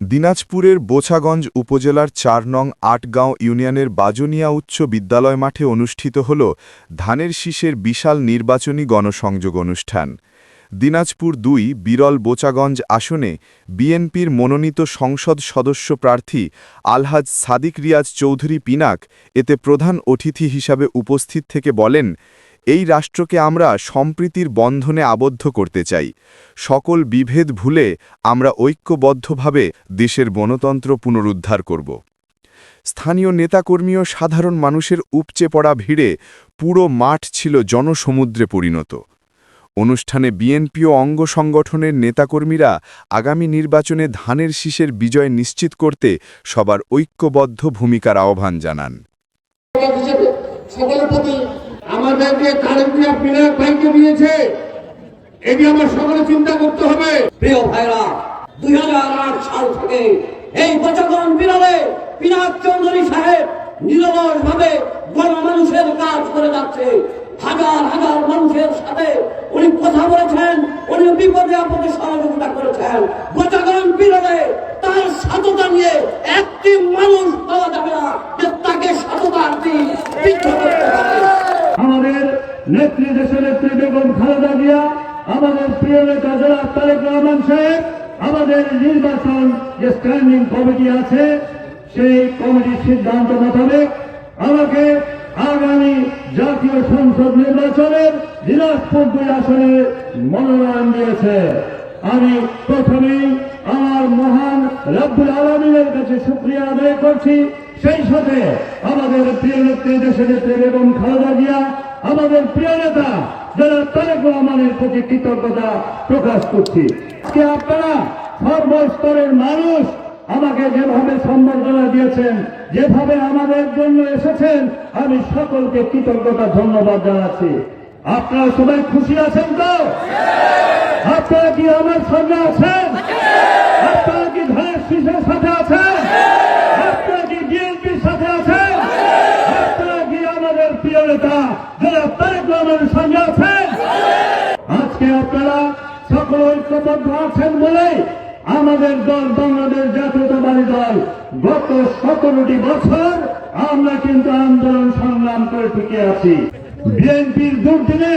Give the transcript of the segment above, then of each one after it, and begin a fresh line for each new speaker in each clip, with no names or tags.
দিনাজপুরের বোছাগঞ্জ উপজেলার চার নং আটগাঁও ইউনিয়নের বাজনিয়া উচ্চ বিদ্যালয় মাঠে অনুষ্ঠিত হল ধানের শীষের বিশাল নির্বাচনী গণসংযোগ অনুষ্ঠান। দিনাজপুর দুই বিরল বোচাগঞ্জ আসনে বিএনপির মনোনীত সংসদ সদস্য প্রার্থী আলহাজ সাদিক রিয়াজ চৌধুরী পিনাক এতে প্রধান অতিথি হিসাবে উপস্থিত থেকে বলেন এই রাষ্ট্রকে আমরা সম্প্রীতির বন্ধনে আবদ্ধ করতে চাই। সকল বিভেদ ভুলে আমরা ঐক্যবদ্ধভাবে দেশের গণতন্ত্র পুনরুদ্ধার করব। স্থানীয় নেতাকর্মী ও সাধারণ মানুষের উপচে পড়া ভিড়ে পুরো মাঠ ছিল জনসমুদ্রে পরিণত। অনুষ্ঠানে বিএনপি ও অঙ্গ সংগঠনের নেতাকর্মীরা আগামী নির্বাচনে ধানের শীষের বিজয় নিশ্চিত করতে সবার ঐক্যবদ্ধ ভূমিকার আহ্বান জানান।
হিসেবে সকলের প্রতি আমাদের কারেন্টিয়া পিনাক ভাইকে দিয়েছে। এটি আমার সকলে চিন্তা করতে হবে।
প্রিয় ভাইরা, দুই সাল থেকে এই বচগণ বিরলে পিনাক চৌধুরী সাহেব নিরলস ভাবে কাজ করে যাচ্ছে। হাজার হাজার মানুষের সাথে উনি কথা বলেছেন, উনি বিপদে আপদে সহযোগিতা করেছেন। বচগণ বিরলে তার সততা নিয়ে একটি মানুষ পাওয়া যাবে না যে তাকে সততার দিন বিদ্ধ করতে পারে
আমাদের নেত্রী দেশের নেত্রী বেগম খালেদা জিয়া, আমাদের প্রিয় নেতা যারা তারেক রহমান সাহেব, আমাদের নির্বাচন যে স্ট্যান্ডিং কমিটি আছে, সেই কমিটির সিদ্ধান্ত মোতাবেক আমাকে আগামী জাতীয় সংসদ নির্বাচনের দিনাজপুর দুই আসনে মনোনয়ন দিয়েছে। আমি প্রথমেই আমার মহান রব্বুল আলমিনের কাছে শুক্রিয়া আদায় করছি। সেই সাথে আমাদের প্রিয় নেত্রী দেশের নেত্রী বেগম খালেদা জিয়া আমাদের প্রিয় নেতা যারা তারেক রহমানের প্রতি কৃতজ্ঞতা প্রকাশ করছি। আজকে আপনারা সর্বস্তরের মানুষ আমাকে যেভাবে সম্বর্ধনা দিয়েছেন, যেভাবে আমাদের জন্য এসেছেন, আমি সকলকে কৃতজ্ঞতা, ধন্যবাদ জানাচ্ছি। আপনারা সবাই খুশি আছেন তো? আপনারা কি আমার সঙ্গে আছেন আপনারা কি ধানের শীষের সাথে আছেন আপনারা কি বিএনপির সাথে আছেন আপনারা কি আমাদের প্রিয় নেতা যারা তারেক রহমানের সঙ্গে আছেন আপনারা সকল ঐক্যবদ্ধ আছেন বলে আমাদের দল বাংলাদেশ জাতীয়তাবাদী দল গত সতেরোটি বছর আমরা কিন্তু আন্দোলন সংগ্রাম করে টিকে আছি। বিএনপির দুর্দিনে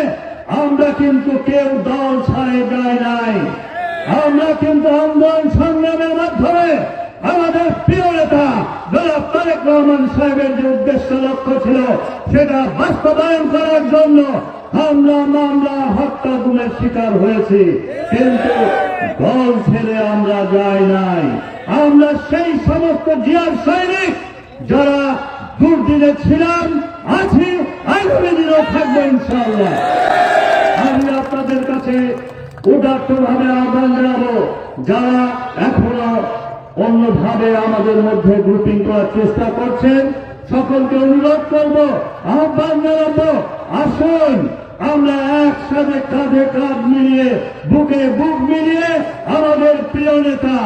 আমরা কিন্তু কেউ দল ছাড়ে যায় নাই। আমরা কিন্তু আন্দোলন সংগ্রামের মাধ্যমে আমাদের প্রিয় নেতা জনাব তারেক রহমান সাহেবের যে উদ্দেশ্য লক্ষ্য ছিল, সেটা বাস্তবায়ন করার জন্য আমরা মামলা, হত্যা, গুমের শিকার হয়েছি। কিন্তু দল ছেড়ে আমরা যাই নাই। আমরা সেই সমস্ত জিয়ার সৈনিক যারা দুর্দিনে ছিলাম, আছি, আগামী দিনেও থাকব ইনশাআল্লাহ। আমি আপনাদের কাছে উদাত্ত ভাবে আহ্বান জানাব, যারা এখনও অন্যভাবে আমাদের মধ্যে গ্রুপিং করার চেষ্টা করছেন। সকলকে অনুরোধ করব, আহ্বান জানাব, আসুন, আমরা একসাথে কাঁধে কাঁধ মিলিয়ে, বুকে বুক মিলিয়ে আমাদের প্রিয় নেতা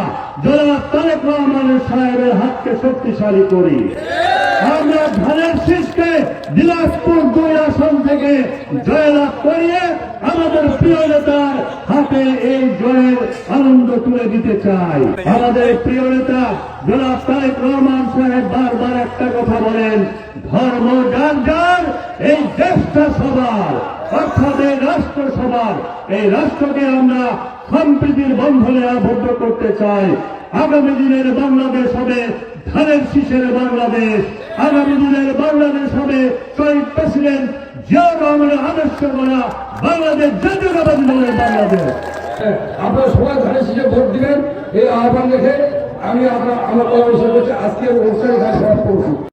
যারা তারেক রহমানের সাহেবের হাতকে শক্তিশালী করি। আমরা ধানের শীষকে দিনাজপুর দুই আসন থেকে জয়লাভ করিয়ে আমাদের প্রিয় নেতার হাতে এই জয়ের আনন্দ তুলে দিতে চাই। আমাদের প্রিয় নেতা জনাব তারেক রহমান সাহেব বারবার একটা কথা বলেন, ধর্ম যার যার, এই দেশটা সবার, অর্থাৎ এই রাষ্ট্র সবার, এই রাষ্ট্রকে আমরা সম্প্রীতির বন্ধনে আবদ্ধ করতে চাই। আগামী দিনের বাংলাদেশ হবে ধানের শীষের বাংলাদেশ, আগামী দিনের বাংলাদেশ হবে শহীদ প্রেসিডেন্ট জিয়া রহমানের আদর্শ করা বাংলাদেশ জাতীয়তাবাদী দলের বাংলাদেশ।
আপনারা সবাই শীষে ভোট দিবেন, এই আহ্বান রেখে আমি আপনার আমার পরামর্শ করছি আজকের অনুষ্ঠানে সমাপ্ত করছি।